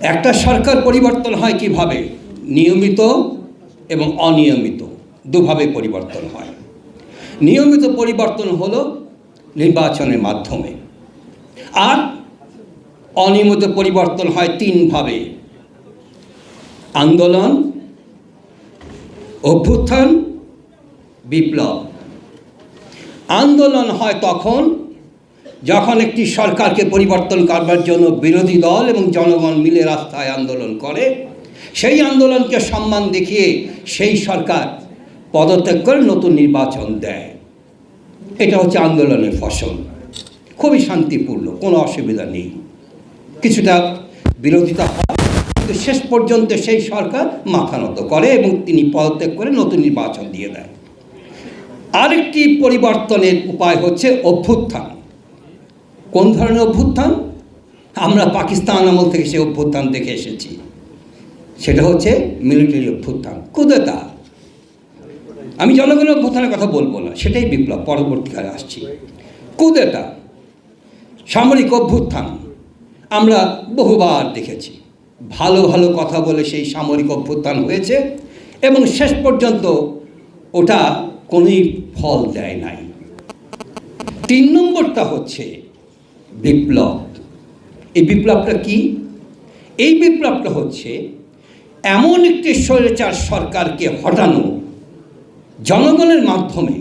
একটা সরকার পরিবর্তন হয় কীভাবে? নিয়মিত এবং অনিয়মিত, দুভাবে পরিবর্তন হয়। নিয়মিত পরিবর্তন হলো নির্বাচনের মাধ্যমে। আর অনিয়মিত পরিবর্তন হয় তিনভাবে। আন্দোলন, অভ্যুত্থান, বিপ্লব। আন্দোলন হয় তখন যখন একটি সরকারকে পরিবর্তন করবার জন্য বিরোধী দল এবং জনগণ মিলে রাস্তায় আন্দোলন করে, সেই আন্দোলনকে সম্মান দেখিয়ে সেই সরকার পদত্যাগ করে নতুন নির্বাচন দেয়। এটা হচ্ছে আন্দোলনের ফসল। খুবই শান্তিপূর্ণ, কোনো অসুবিধা নেই। কিছুটা বিরোধিতা হয়, কিন্তু শেষ পর্যন্ত সেই সরকার মাথা নত করে এবং তিনি পদত্যাগ করে নতুন নির্বাচন দিয়ে দেয়। আরেকটি পরিবর্তনের উপায় হচ্ছে অভ্যুত্থান। কোন ধরনের অভ্যুত্থান? আমরা পাকিস্তান আমল থেকে সেই অভ্যুত্থান দেখে এসেছি। সেটা হচ্ছে মিলিটারি অভ্যুত্থান। কুদেতা আমি জনগণের অভ্যুত্থানের কথা বলব না, সেটাই বিপ্লব, পরবর্তীকালে আসছি। কুদেতা সামরিক অভ্যুত্থান। আমরা বহুবার দেখেছি। ভালো ভালো কথা বলে সেই সামরিক অভ্যুত্থান হয়েছে এবং শেষ পর্যন্ত ওটা কোনোই ফল দেয় নাই। তিন নম্বরটা হচ্ছে বিপ্লব। এই বিপ্লবটা কি? এই বিপ্লবটা হচ্ছে এমন একটি স্বৈরাচার সরকারকে হটানো, জনগণের মাধ্যমে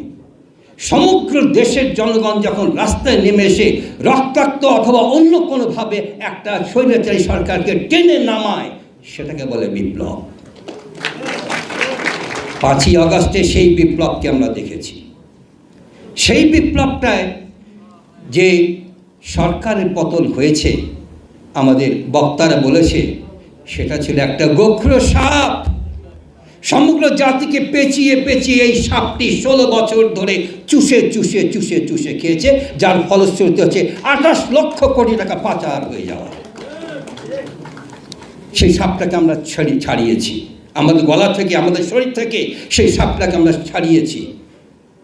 সমগ্র দেশের জনগণ যখন রাস্তায় নেমে এসে রক্তাক্ত অথবা অন্য কোনোভাবে একটা স্বৈরাচারী সরকারকে টেনে নামায়, সেটাকে বলে বিপ্লব। পাঁচই আগস্টে সেই বিপ্লবকে আমরা দেখেছি। সেই বিপ্লবটায় যে সরকারের পতন হয়েছে, আমাদের বক্তারা বলেছে, সেটা ছিল একটা গোখ্র সাপ। সমগ্র জাতিকে পেঁচিয়ে পেঁচিয়ে এই সাপটি ষোলো বছর ধরে চুষে চুষে চুষে চুষে খেয়েছে, যার ফলশ্রুতি হচ্ছে আঠাশ লক্ষ কোটি টাকা পাচার হয়ে যাওয়া। সেই সাপটাকে আমরা ছাড়ি, ছাড়িয়েছি। আমাদের গলা থেকে, আমাদের শরীর থেকে সেই সাপটাকে আমরা ছাড়িয়েছি।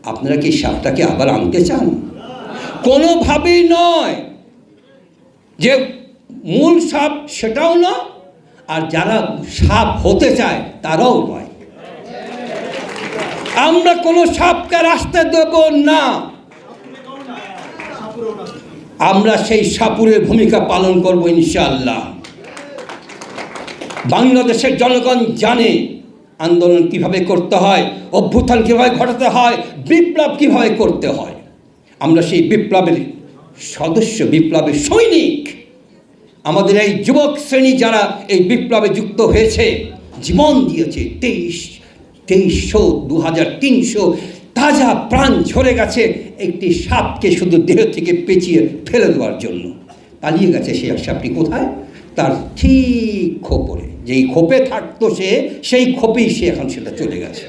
আপনারা কি সাপটাকে আবার আনতে চান? কোনোভাবেই নয় যে মূল সাপ সেটাও না, আর যারা সাপ হতে চায় তারাও নয়। আমরা কোনো সাপকে রাস্তায় দেব না। আমরা সেই সাপুরের ভূমিকা পালন করব ইনশাআল্লাহ। বাংলাদেশের জনগণ জানে আন্দোলন কীভাবে করতে হয়, অভ্যুত্থান কীভাবে ঘটাতে হয়, বিপ্লব কীভাবে করতে হয়। আমরা সেই বিপ্লবের সদস্য, বিপ্লবের সৈনিক। আমাদের এই যুবক শ্রেণি যারা এই বিপ্লবে যুক্ত হয়েছে, জীবন দিয়েছে তেইশ, তেইশশো দু হাজার তিনশো, তাজা প্রাণ ঝরে গেছে একটি সাপকে শুধু দেহ থেকে পেঁচিয়ে ফেলে দেওয়ার জন্য। পালিয়ে গেছে সেই সাপটি কোথায়? তার ঠিক খোপরে। যেই খোপে থাকতো সে, সেই খোপেই সে এখন সেটা চলে গেছে।